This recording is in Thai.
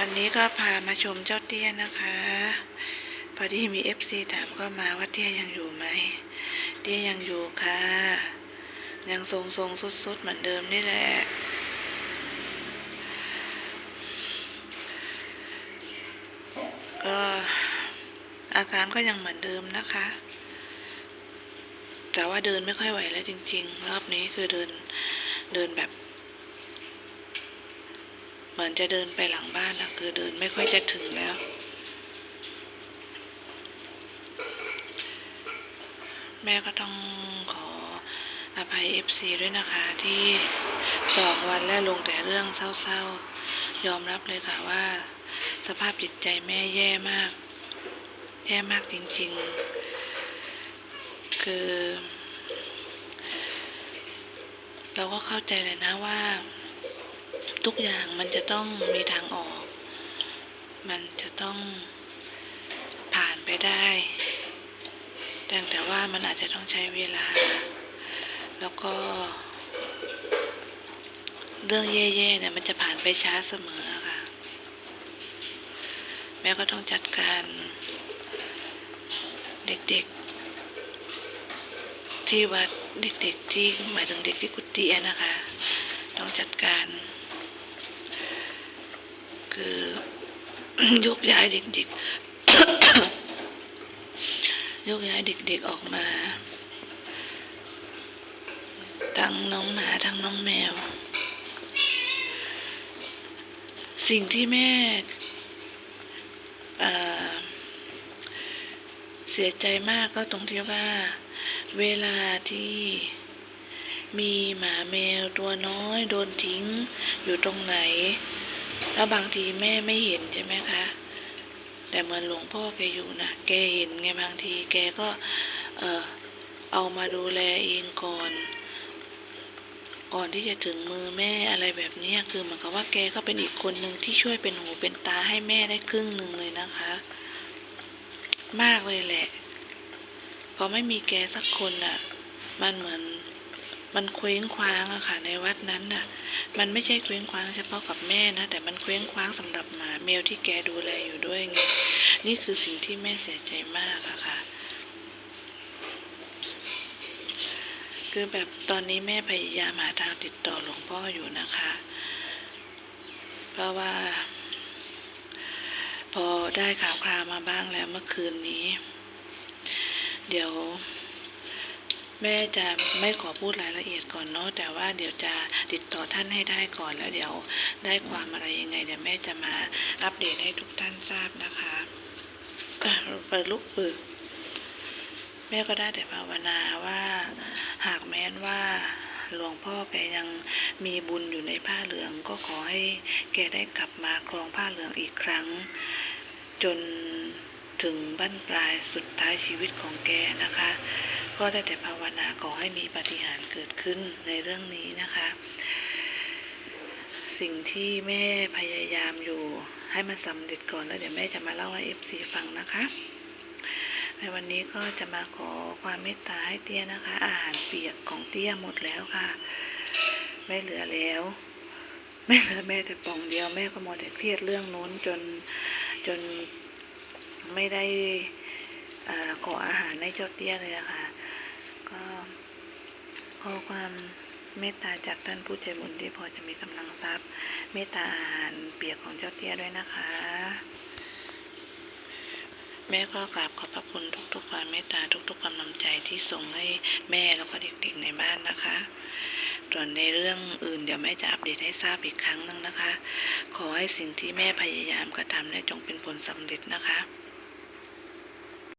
วันนี้ก็พามาชมเจ้าเตี้ยนะคะ พอดีมีเอฟซีถามก็มาว่าเตี้ยยังอยู่ไหม เตี้ยยังอยู่ค่ะ ยังทรงทรงสุดสุดๆเหมือนเดิมนี่แหละ ก็อาการก็ยังเหมือนเดิมนะคะ แต่ว่าเดินไม่ค่อยไหวแล้วจริง ๆ รอบนี้คือเดินเดินแบบ เหมือนจะเดินไปหลังบ้านแล้วคือเดินไม่ค่อยจะถึงแล้ว แม่ก็ต้องขออภัยเอฟซีด้วยนะคะที่สองวันแล้วลงแต่เรื่องเศร้าๆ ยอมรับเลยค่ะว่า สภาพจิตใจแม่แย่มาก แย่มากจริงๆ คือ เราก็เข้าใจเลยนะว่า ทุกอย่างมันจะต้องมีทางออก มันจะต้องผ่านไปได้ แต่แต่ว่ามันอาจจะต้องใช้เวลา แล้วก็ เรื่องแย่ๆเนี่ยมันจะผ่านไปช้าเสมอค่ะ แม่ก็ต้องจัดการเด็กๆ ที่วัดเด็กๆที่หมายถึงเด็กที่กุฏิอะนะคะ ต้องจัดการ คือยกย้ายเด็กๆ ยกย้ายเด็กๆออกมา ทั้งน้องหมาทั้งน้องแมว สิ่งที่แม่เอ่อเสียใจมากก็ตรงที่ว่า เวลาที่มีหมาแมวตัวน้อยโดนทิ้งอยู่ตรงไหน แล้วบางทีแม่ไม่เห็นใช่ไหมคะ แต่เหมือนหลวงพ่อแกอยู่นะแกเห็นไงบางที แกก็เออเอามาดูแลเองก่อน ก่อนที่จะถึงมือแม่อะไรแบบนี้คือเหมือนกับว่าแกก็เป็นอีกคนหนึ่งที่ช่วยเป็นหูเป็นตาให้แม่ได้ครึ่งหนึ่งเลยนะคะ มากเลยแหละพอไม่มีแกสักคนอะ มันเหมือนมันเคว้งคว้างอะค่ะในวัดนั้นน่ะ มันไม่ใช่เคว้งคว้างเฉพาะกับแม่นะ แต่มันเคว้งคว้างสำหรับหมาแมวที่แกดูแลอยู่ด้วยไงนี่คือสิ่งที่แม่เสียใจมากอะค่ะ คือแบบตอนนี้แม่พยายามหาทางติดต่อหลวงพ่ออยู่นะคะ เพราะว่า พอได้ข่าวคราวมาบ้างแล้วเมื่อคืนนี้ เดี๋ยว แม่จะไม่ขอพูดรายละเอียดก่อนเนาะแต่ว่าเดี๋ยวจะติดต่อท่านให้ได้ก่อนแล้วเดี๋ยวได้ความอะไรยังไงเดี๋ยวแม่จะมาอัปเดตให้ทุกท่านทราบนะคะเปิดลูกปืนแม่ก็ได้แต่ภาวนาว่าหากแม้นว่าหลวงพ่อแกยังมีบุญอยู่ในผ้าเหลือง ก็ขอให้แกได้กลับมาครองผ้าเหลืองอีกครั้ง จนถึงบั้นปลายสุดท้ายชีวิตของแกนะคะ ก็ได้แต่ภาวนาขอให้มีปฏิหารเกิดขึ้นในเรื่องนี้นะคะ สิ่งที่แม่พยายามอยู่ให้มันสำเร็จก่อนแล้วเดี๋ยวแม่จะมาเล่าให้เอฟซีฟังนะคะ ในวันนี้ก็จะมาขอความเมตตาให้เตี้ยนะคะ อาหารเปียกของเตี้ยหมดแล้วค่ะ ไม่เหลือแล้วไม่เหลือแม่แต่ป่องเดียวแม่ก็มัวแต่เครียดเรื่องโน้นจนจนไม่ได้อขออาหารให้เจ้าเตี้ยเลยอะค่ะ อความเมตตาจากท่านผู้ใจบุญที่พอจะมีกำลังทรัพย์ เมตตาอาหารเปียกของเจ้าเตี้ยด้วยนะคะ แม่ก็กราบขอบพระคุณทุกๆความเมตตาทุกๆกำลังใจที่ส่งให้แม่แล้วก็เด็กๆในบ้านนะคะ ส่วนในเรื่องอื่นเดี๋ยวแม่จะอัปเดตให้ทราบอีกครั้งหนึงนะคะ ขอให้สิ่งที่แม่พยายามกระทำได้จงเป็นผลสำเร็จนะคะ